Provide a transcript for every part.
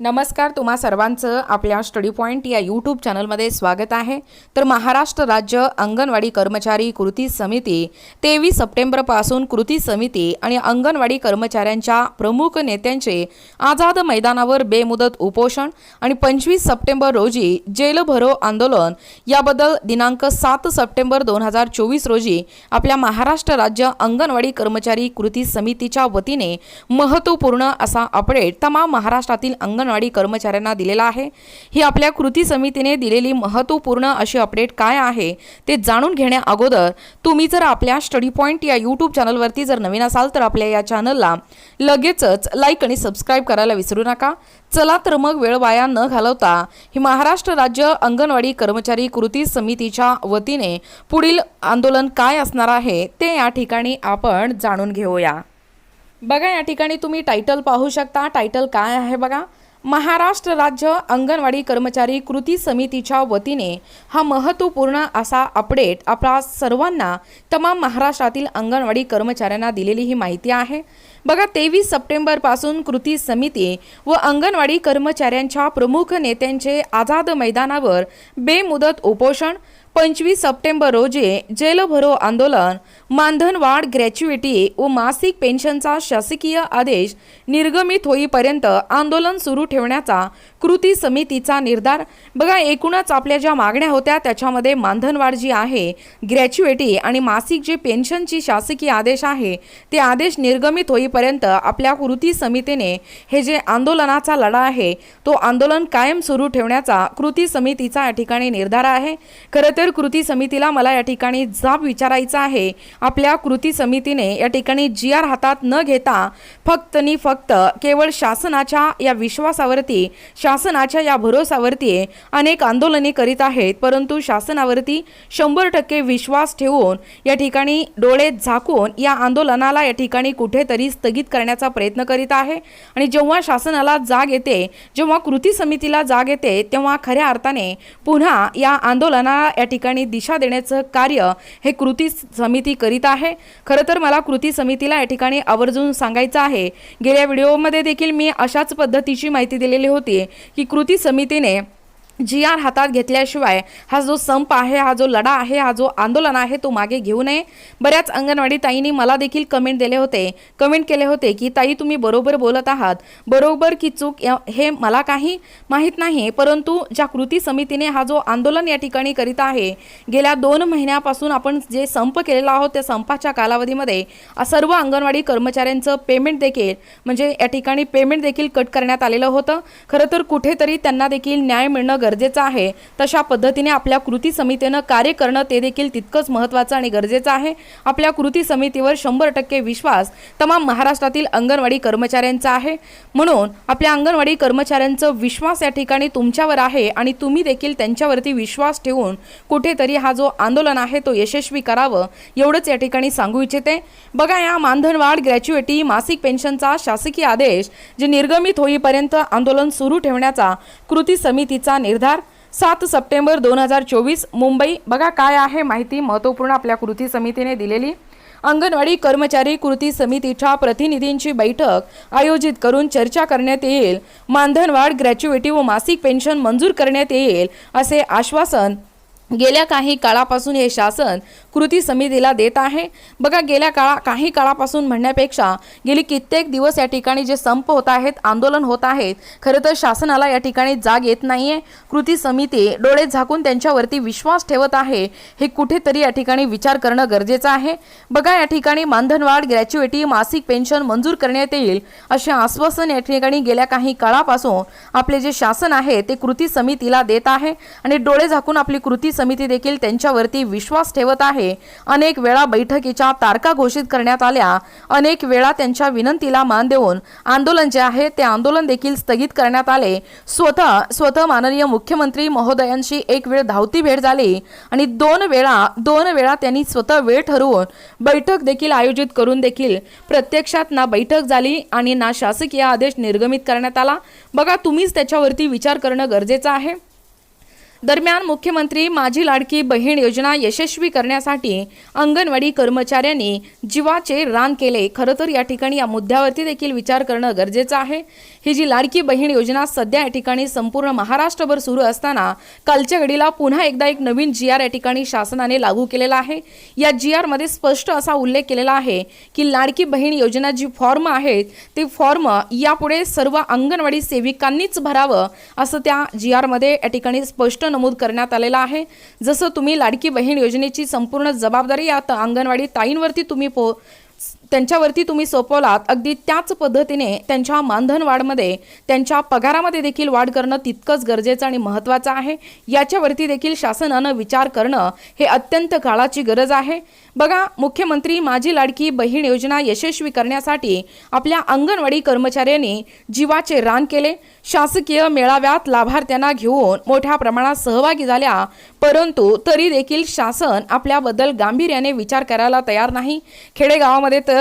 नमस्कार तुम्हा सर्वांचं आपल्या स्टडी पॉईंट या यूट्यूब चॅनलमध्ये स्वागत आहे. तर महाराष्ट्र राज्य अंगणवाडी कर्मचारी कृती समिती तेवीस सप्टेंबरपासून कृती समिती आणि अंगणवाडी कर्मचाऱ्यांच्या प्रमुख नेत्यांचे आझाद मैदानावर बेमुदत उपोषण आणि पंचवीस सप्टेंबर रोजी जेल भरो आंदोलन याबद्दल दिनांक सात सप्टेंबर दोन हजार चोवीस रोजी आपल्या महाराष्ट्र राज्य अंगणवाडी कर्मचारी कृती समितीच्या वतीने महत्त्वपूर्ण असा अपडेट तमाम महाराष्ट्रातील अंगणवाडी कर्मचाऱ्यांना दिलेला आहे. ही आपल्या कृती समितीने दिलेली महत्त्वपूर्ण अशी अपडेट काय आहे ते जाणून घेण्या अगोदर तुम्ही जर आपल्या स्टडी पॉईंट या यूट्यूब चॅनलवरती जर नवीन असाल तर आपल्या या चॅनलला लगेचच लाईक आणि सबस्क्राईब करायला विसरू नका. चला तर मग वेळ वाया न घालवता ही महाराष्ट्र राज्य अंगणवाडी कर्मचारी कृती समितीच्या वतीने पुढील आंदोलन काय असणार आहे ते या ठिकाणी आपण जाणून घेऊया. बघा या ठिकाणी तुम्ही टायटल पाहू शकता. टायटल काय आहे बघा? महाराष्ट्र राज्य अंगणवाडी कर्मचारी कृती समितीच्या वतीने हा महत्त्वपूर्ण असा अपडेट आपल्या सर्वांना तमाम महाराष्ट्रातील अंगणवाडी कर्मचाऱ्यांना दिलेली ही माहिती आहे. बघा तेवीस सप्टेंबरपासून कृती समिती व अंगणवाडी कर्मचाऱ्यांच्या प्रमुख नेत्यांचे आझाद मैदानावर बेमुदत उपोषण पंचवीस सप्टेंबर रोजी जेल भरो आंदोलन मानधनवाढ ग्रॅच्युइटी व मासिक पेन्शनचा शासकीय आदेश निर्गमित होईपर्यंत आंदोलन सुरू ठेवण्याचा कृती समितीचा निर्धार. बघा एकूणच आपल्या ज्या मागण्या होत्या त्याच्यामध्ये मानधनवाढ जी आहे ग्रॅच्युएटी आणि मासिक जे पेन्शनची शासकीय आदेश आहे ते आदेश निर्गमित होईपर्यंत आपल्या कृती समितीने हे जे आंदोलनाचा लढा आहे तो आंदोलन कायम सुरू ठेवण्याचा कृती समितीचा या ठिकाणी निर्धार आहे. खरं तर कृती समितीला मला या ठिकाणी जाब विचारायचा आहे. आपल्या कृती समितीने या ठिकाणी जी आर हातात न घेता फक्त नि फक्त केवळ शासनाच्या या विश्वासावरती शासनाच्या या भरोसावरती अनेक आंदोलने करीत आहेत परंतु शासनावरती शंभर टक्के विश्वास ठेवून या ठिकाणी डोळे झाकून या आंदोलनाला या ठिकाणी कुठेतरी स्थगित करण्याचा प्रयत्न करीत आहे. आणि जेव्हा शासनाला जाग येते जेव्हा कृती समितीला जाग येते तेव्हा खऱ्या अर्थाने पुन्हा या आंदोलनाला या ठिकाणी दिशा देण्याचं कार्य हे कृती समिती करीत आहे. खरं तर मला कृती समितीला या ठिकाणी आवर्जून सांगायचं आहे. गेल्या व्हिडिओमध्ये देखील मी अशाच पद्धतीची माहिती दिलेली होती. की कृती समितीने जी आर हातात घेतल्याशिवाय हा जो संप आहे हा जो लढा आहे हा जो आंदोलन आहे तो मागे घेऊ नये. बऱ्याच अंगणवाडी ताईंनी मला देखील कमेंट दिले होते. कमेंट केले होते की ताई तुम्ही बरोबर बोलत आहात. बरोबर की चूक हे मला काही माहीत नाही परंतु ज्या कृती समितीने हा जो आंदोलन या ठिकाणी करीत आहे गेल्या दोन महिन्यापासून आपण जे संप केलेला आहोत त्या संपाच्या कालावधीमध्ये सर्व अंगणवाडी कर्मचाऱ्यांचं पेमेंट देखील म्हणजे या ठिकाणी पेमेंट देखील कट करण्यात आलेलं होतं. खरं तर कुठेतरी त्यांना देखील न्याय मिळणं गरजेचं आहे. तशा पद्धतीने आपल्या कृती समितीनं कार्य करणं ते देखील तितकंच महत्त्वाचं आणि गरजेचं आहे. आपल्या कृती समितीवर शंभर टक्के विश्वास तमाम महाराष्ट्रातील अंगणवाडी कर्मचाऱ्यांचा आहे. म्हणून आपल्या अंगणवाडी कर्मचाऱ्यांचं विश्वास या ठिकाणी तुमच्यावर आहे आणि तुम्ही देखील त्यांच्यावरती विश्वास ठेवून कुठेतरी हा जो आंदोलन आहे तो यशस्वी करावं एवढंच या ठिकाणी सांगू इच्छिते. बघा या मानधनवाढ ग्रॅच्युएटी मासिक पेन्शनचा शासकीय आदेश जे निर्गमित होईपर्यंत आंदोलन सुरू ठेवण्याचा कृती समितीचा निर्धार. सात सप्टेंबर दोन हजार चोवीस मुंबई. बघा काय आहे माहिती महत्त्वपूर्ण आपल्या कृती समितीने दिलेली. अंगणवाडी कर्मचारी कृती समितीच्या प्रतिनिधींची बैठक आयोजित करून चर्चा करण्यात येईल. मानधनवाढ ग्रॅच्युएटी व मासिक पेन्शन मंजूर करण्यात येईल असे आश्वासन गेल्या काही काळापासून हे शासन कृती समितीला देत आहे. बघा गेल्या काळा काही काळापासून म्हणण्यापेक्षा गेली कित्येक दिवस या ठिकाणी जे संप होत आहेत आंदोलन होत आहेत खरं तर शासनाला या ठिकाणी जाग येत नाही आहे कृती समिती डोळे झाकून त्यांच्यावरती विश्वास ठेवत आहे हे कुठेतरी या ठिकाणी विचार करणं गरजेचं आहे. बघा या ठिकाणी मानधनवाढ ग्रॅच्युएटी मासिक पेन्शन मंजूर करण्यात येईल असे आश्वासन या ठिकाणी गेल्या काही काळापासून आपले जे शासन आहे ते कृती समितीला देत आहे आणि डोळे झाकून आपली कृती समिती देखील त्यांच्यावरती विश्वास ठेवत आहे. अनेक वेळा बैठकीच्या तारखा घोषित करण्यात आल्या. अनेक वेळा त्यांच्या विनंतीला मान देऊन आंदोलन जे आहे ते आंदोलन देखील स्थगित करण्यात आले. स्वतः स्वतः माननीय मुख्यमंत्री महोदयांशी एक वेळ धावती भेट झाली आणि दोन वेळा दोन वेळा त्यांनी स्वतः वेळ ठरवून बैठक देखील आयोजित करून देखील प्रत्यक्षात ना बैठक झाली आणि ना शासकीय आदेश निर्गमित करण्यात आला. बघा तुम्हीच त्याच्यावरती विचार करणं गरजेचं आहे. दरम्यान मुख्यमंत्री माझी लाडकी बहीण योजना यशस्वी करण्यासाठी अंगणवाडी कर्मचाऱ्यांनी जीवाचे रान केले. खरं तर या ठिकाणी या मुद्द्यावरती देखील विचार करणं गरजेचं आहे. ही जी लाडकी बहीण योजना सध्या या ठिकाणी संपूर्ण महाराष्ट्रभर सुरू असताना कालच्या घडीला पुन्हा एकदा एक नवीन जी आर या ठिकाणी शासनाने लागू केलेला आहे. या जी आरमध्ये स्पष्ट असा उल्लेख केलेला आहे की लाडकी बहीण योजना जी फॉर्म आहेत ते फॉर्म यापुढे सर्व अंगणवाडी सेविकांनीच भरावं असं त्या जी आरमध्ये या ठिकाणी स्पष्ट नमूद करण्यात आलेलं आहे. जसं तुम्ही लाडकी बहीण योजनेची संपूर्ण जबाबदारी आता अंगणवाडी ताईंवरती तुम्ही पो त्यांच्यावरती तुम्ही सोपवलात अगदी त्याच पद्धतीने त्यांच्या मानधन वाढमध्ये त्यांच्या पगारामध्ये देखील वाढ करणं तितकंच गरजेचं आणि महत्त्वाचं आहे. याच्यावरती देखील शासनानं विचार करणं हे अत्यंत काळाची गरज आहे. बघा मुख्यमंत्री माझी लाडकी बहीण योजना यशस्वी करण्यासाठी आपल्या अंगणवाडी कर्मचाऱ्यांनी जीवाचे रान केले. शासकीय मेळाव्यात लाभार्थ्यांना घेऊन मोठ्या प्रमाणात सहभागी झाल्या परंतु तरी देखील शासन आपल्याबद्दल गांभीर्याने विचार करायला तयार नाही. खेडेगावामध्ये तर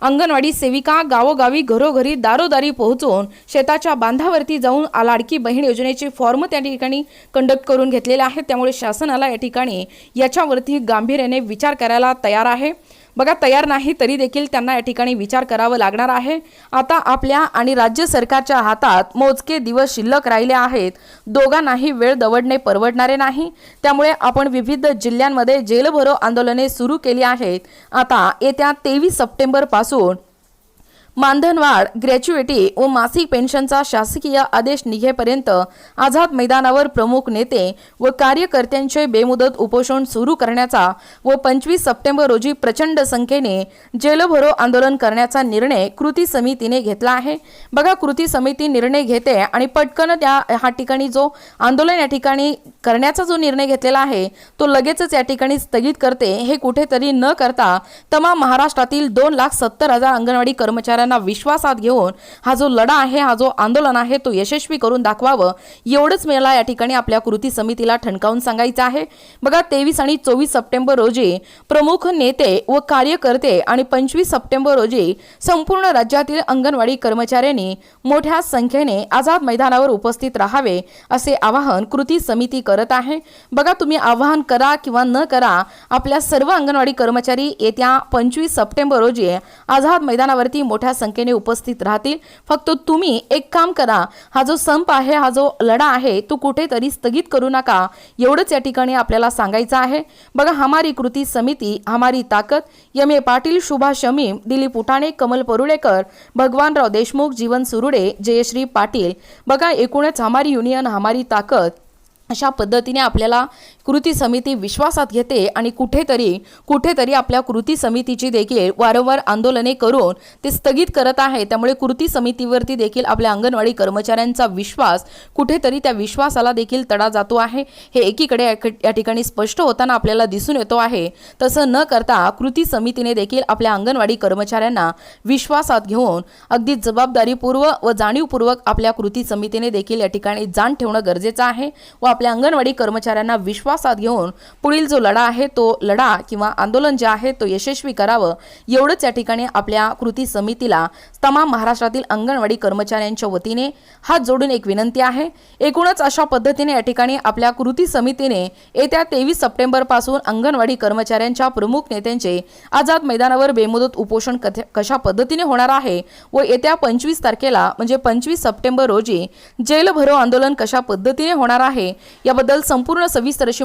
अंगणवाडी सेविका गावोगावी घरोघरी दारोदारी पोहोचून शेताच्या बांधावरती जाऊन लाडकी बहीण योजनेचे फॉर्म त्या ठिकाणी कंडक्ट करून घेतलेले आहेत. त्यामुळे शासनाला या ठिकाणी याच्यावरती गांभीर्याने विचार करायला तयार आहे. बघा तयार नाही तरी देखील त्यांना या ठिकाणी विचार करावं लागणार आहे. आता आपल्या आणि राज्य सरकारच्या हातात मोजके दिवस शिल्लक राहिले आहेत. दोघांनाही वेळ दवडणे परवडणारे नाही. त्यामुळे आपण विविध जिल्ह्यांमध्ये जेलभरो आंदोलने सुरू केली आहेत. आता येत्या तेवीस सप्टेंबरपासून मानधनवाढ ग्रॅच्युएटी व मासिक पेन्शनचा शासकीय आदेश निघेपर्यंत आझाद मैदानावर प्रमुख नेते व कार्यकर्त्यांचे बेमुदत उपोषण सुरू करण्याचा व पंचवीस सप्टेंबर रोजी प्रचंड संख्येने जेलभरो आंदोलन करण्याचा निर्णय कृती समितीने घेतला आहे. बघा कृती समिती निर्णय घेते आणि पटकन त्या हा ठिकाणी जो आंदोलन या ठिकाणी करण्याचा जो निर्णय घेतलेला आहे तो लगेचच या ठिकाणी स्थगित करते. हे कुठेतरी न करता तमाम महाराष्ट्रातील दोन लाख सत्तर हजार अंगणवाडी कर्मचाऱ्यांना विश्वासात घेऊन हा जो लढा आहे हा जो आंदोलन आहे तो यशस्वी करून दाखवावं एवढंच मला या ठिकाणी आपल्या कृती समितीला ठणकावून सांगायचं आहे. बघा तेवीस आणि चोवीस सप्टेंबर रोजी प्रमुख नेते व कार्यकर्ते आणि पंचवीस सप्टेंबर रोजी संपूर्ण राज्यातील अंगणवाडी कर्मचाऱ्यांनी मोठ्या संख्येने आझाद मैदानावर उपस्थित राहावे असे आवाहन कृती समिती करत आहे. बघा तुम्ही आवाहन करा किंवा न करा आपल्या सर्व अंगणवाडी कर्मचारी येत्या पंचवीस सप्टेंबर रोजी आझाद मैदानावरती मोठ्या संख्येने उपस्थित राहतील. फक्त तुम्ही एक काम करा. हा जो संप आहे हा जो लढा आहे तो कुठेतरी स्थगित करू नका. एवढंच या ठिकाणी आपल्याला सांगायचं आहे. बघा हमारी कृती समिती हमारी ताकद यम ए पाटील शुभा शमीम दिलीप उठाणे कमल परुळेकर भगवानराव देशमुख जीवन सुरुडे जयश्री पाटील. बघा एकूणच हमारी युनियन हमारी ताकद अशा पद्धतीने आपल्याला कृती समिती विश्वासात घेते आणि कुठेतरी कुठेतरी आपल्या कृती समितीची देखील वारंवार आंदोलने करून ते स्थगित करत आहे. त्यामुळे कृती समितीवरती देखील आपल्या अंगणवाडी कर्मचाऱ्यांचा विश्वास कुठेतरी त्या विश्वासाला देखील तडा जातो आहे. हे एकीकडे या- या ठिकाणी स्पष्ट होताना आपल्याला दिसून येतो आहे. तसं न करता कृती समितीने देखील आपल्या अंगणवाडी कर्मचाऱ्यांना विश्वासात घेऊन अगदी जबाबदारीपूर्व व जाणीवपूर्वक आपल्या कृती समितीने देखील या ठिकाणी जाण ठेवणं गरजेचं आहे व आपल्या अंगणवाडी कर्मचाऱ्यांना विश्वास विश्वासात घेऊन पुढील जो लढा आहे तो लढा किंवा आंदोलन जे आहे तो यशस्वी करावं एवढंच या ठिकाणी आपल्या कृती समितीला तमाम महाराष्ट्रातील अंगणवाडी कर्मचाऱ्यांच्या वतीने हात जोडून एक विनंती आहे. एकूणच अशा पद्धतीने या ठिकाणी आपल्या कृती समितीने येत्या तेवीस सप्टेंबरपासून अंगणवाडी कर्मचाऱ्यांच्या प्रमुख नेत्यांचे आझाद मैदानावर बेमुदत उपोषण कथ- कशा पद्धतीने होणार आहे व येत्या पंचवीस तारखेला म्हणजे पंचवीस सप्टेंबर रोजी जेल भरो आंदोलन कशा पद्धतीने होणार आहे याबद्दल संपूर्ण सविस्तर अशी